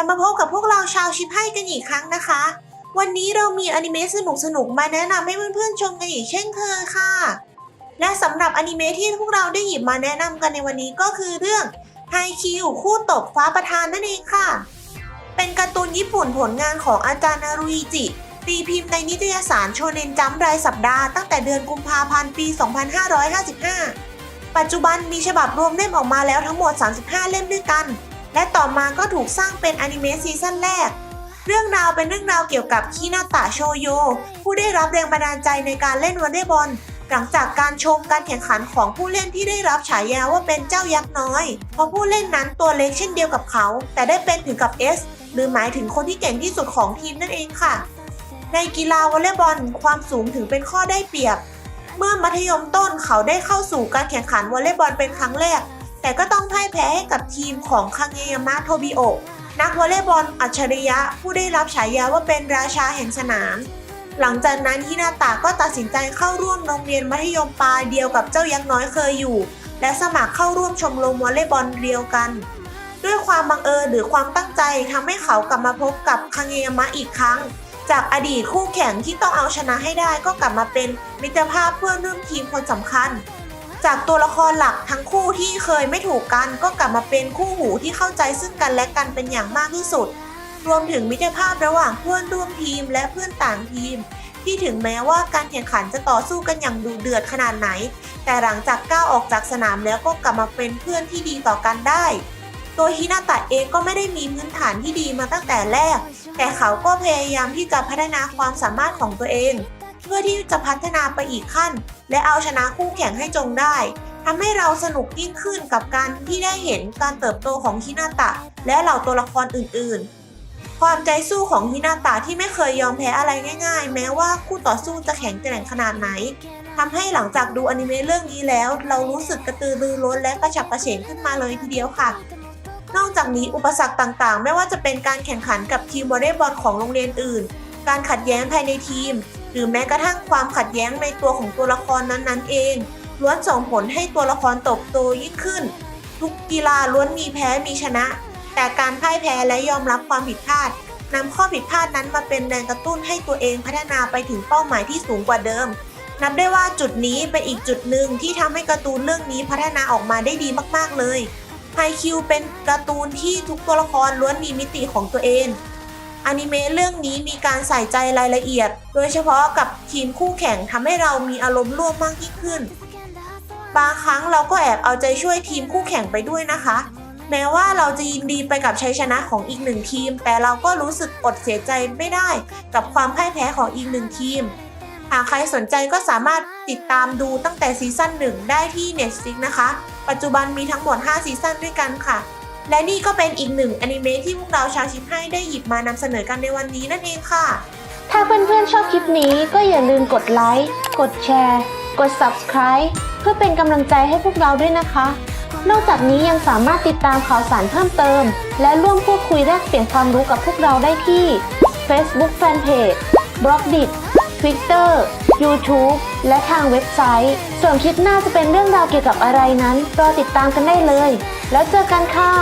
บมาพบกับพวกเราชาวชิปให้กันอีกครั้งนะคะ วันนี้เรามีอนิเมะสนุกๆมาแนะนำให้เพื่อนๆชมกันอีกเช่นเคยค่ะ และสำหรับอนิเมะที่พวกเราได้หยิบมาแนะนำกันในวันนี้ก็คือเรื่องไฮคิวคู่ตบฟ้าประธานนั่นเองค่ะ เป็นการ์ตูนญี่ปุ่นผลงานของอาจารย์นารุอิจิตีพิมพ์ในนิตยสารโชเนนจัมรายสัปดาห์ตั้งแต่เดือนกุมภาพันธ์ปี 2555 ปัจจุบันมีฉบับรวมเล่มออกมาแล้วทั้งหมด 35 เล่มด้วยกัน และต่อมาก็ถูกสร้างเป็นอนิเมะซีซั่นแรก เรื่องราวเป็นเรื่องราวเกี่ยวกับคินาตะโชโย ผู้ได้รับแรงบันดาลใจในการเล่นวอลเลย์บอล หลังจากการชมการแข่งขันของผู้เล่นที่ได้รับฉายาว่าเป็นเจ้ายักษ์น้อย เพราะผู้เล่นนั้นตัวเล็กเช่นเดียวกับเขา แต่ได้เป็นถึงกับ S หรือหมายถึงคนที่เก่งที่สุดของทีมนั่นเองค่ะ ในกีฬาวอลเลย์บอลความสูงถือเป็นข้อได้เปรียบ เมื่อมัธยมต้นเขาได้เข้าสู่การแข่งขันวอลเลย์บอลเป็นครั้งแรก แต่ก็ต้องพ่ายแพ้ให้กับทีมของคังเงยามะโทบิโอนักวอลเลย์บอลอัจฉริยะผู้ได้รับฉายาว่าเป็นราชาแห่งสนาม หลังจากนั้นฮินาตะก็ตัดสินใจเข้าร่วมโรงเรียนมัธยมปลายเดียวกับเจ้ายักษ์น้อยเคยอยู่ และสมัครเข้าร่วมชมรมวอลเลย์บอลเดียวกัน ด้วยความบังเอิญหรือความตั้งใจทำให้เขากลับมาพบกับคังเงยามะอีกครั้ง จากอดีตคู่แข่งที่ต้องเอาชนะให้ได้ก็กลับมาเป็นมิตรภาพเพื่อนร่วมทีมคนสำคัญ จากตัวละครหลักทั้งคู่ที่เคยไม่ถูกกันก็กลับมาเป็นคู่หูที่เข้าใจซึ่งกันและกันเป็นอย่างมากที่สุด รวมถึงมิตรภาพระหว่างเพื่อนร่วมทีมและเพื่อนต่างทีม ที่ถึงแม้ว่าการแข่งขันจะต่อสู้กันอย่างดุเดือดขนาดไหน แต่หลังจากก้าวออกจากสนามแล้วก็กลับมาเป็นเพื่อนที่ดีต่อกันได้ตัวฮินาตะเองก็ไม่ได้มีพื้นฐานที่ดีมาตั้งแต่แรก แต่เขาก็พยายามที่จะพัฒนาความสามารถของตัวเอง เพื่อที่จะพัฒนาไปอีกขั้น และเอาชนะคู่แข่งให้จงได้ทำให้เราสนุกยิ่งขึ้นกับการที่ได้เห็นการเติบโตของฮินาตะ และเหล่าตัวละครอื่นๆ ความใจสู้ของฮินาตะที่ไม่เคยยอมแพ้อะไรง่าย ๆ แม้ว่าคู่ต่อสู้จะแข็งแกร่งขนาดไหนทำให้หลังจากดูอนิเมะเรื่องนี้แล้ว เรารู้สึกกระตือรือร้นและกระฉับกระเฉงขึ้นมาเลยทีเดียวค่ะ นอกจากนี้อุปสรรคต่างๆ ไม่ว่าจะเป็นการแข่งขันกับทีมวอลเลย์บอลของโรงเรียนอื่น การขัดแย้งภายในทีม หรือแม้กระทั่งความขัดแย้งในตัวของตัวละครนั้นๆ เองล้วนส่งผลให้ตัวละครเติบโตยิ่งขึ้น ทุกกีฬาล้วนมีแพ้มีชนะ แต่การพ่ายแพ้และยอมรับความผิดพลาดนำข้อผิดพลาดนั้นมาเป็นแรงกระตุ้นให้ตัวเองพัฒนาไปถึงเป้าหมายที่สูงกว่าเดิม นับได้ว่าจุดนี้เป็นอีกจุดหนึ่งที่ทำให้การ์ตูนเรื่องนี้พัฒนาออกมาได้ดีมากๆเลยไฮคิวเป็นการ์ตูนที่ทุกตัวละครล้วนมีมิติของตัวเอง อนิเมะเรื่องนี้มีการใส่ใจรายละเอียด โดยเฉพาะกับทีมคู่แข่งทำให้เรามีอารมณ์ร่วมมากยิ่งขึ้น บางครั้งเราก็แอบเอาใจช่วยทีมคู่แข่งไปด้วยนะคะ แม้ว่าเราจะยินดีไปกับชัยชนะของอีกหนึ่งทีม แต่เราก็รู้สึกอดเสียใจไม่ได้ กับความพ่ายแพ้ของอีกหนึ่งทีม หากใครสนใจก็สามารถติดตามดูตั้งแต่ซีซั่น1ได้ที่ Netflix นะคะ ปัจจุบันมีทั้งหมด 5 ซีซั่นด้วยกันค่ะ และนี่ก็เป็นอีกหนึ่งอนิเมะที่พวกเราชาวชิปให้ได้หยิบมานำเสนอกันในวันนี้นั่นเองค่ะ ถ้าเพื่อนๆชอบคลิปนี้ก็อย่าลืมกดไลค์กดแชร์ กด Subscribe เพื่อเป็นกำลังใจให้พวกเราด้วยนะคะ นอกจากนี้ยังสามารถติดตามข่าวสารเพิ่มเติม และร่วมพูดคุยแลกเปลี่ยนความรู้กับพวกเราได้ที่ Facebook Fanpage b l o g d i t Twitter YouTube และทางเว็บไซต์ ส่วนคลิปหน้าจะเป็นเรื่องราวเกี่ยวกับอะไรนั้น รอติดตามกันได้เลย แล้วเจอกันค่ะ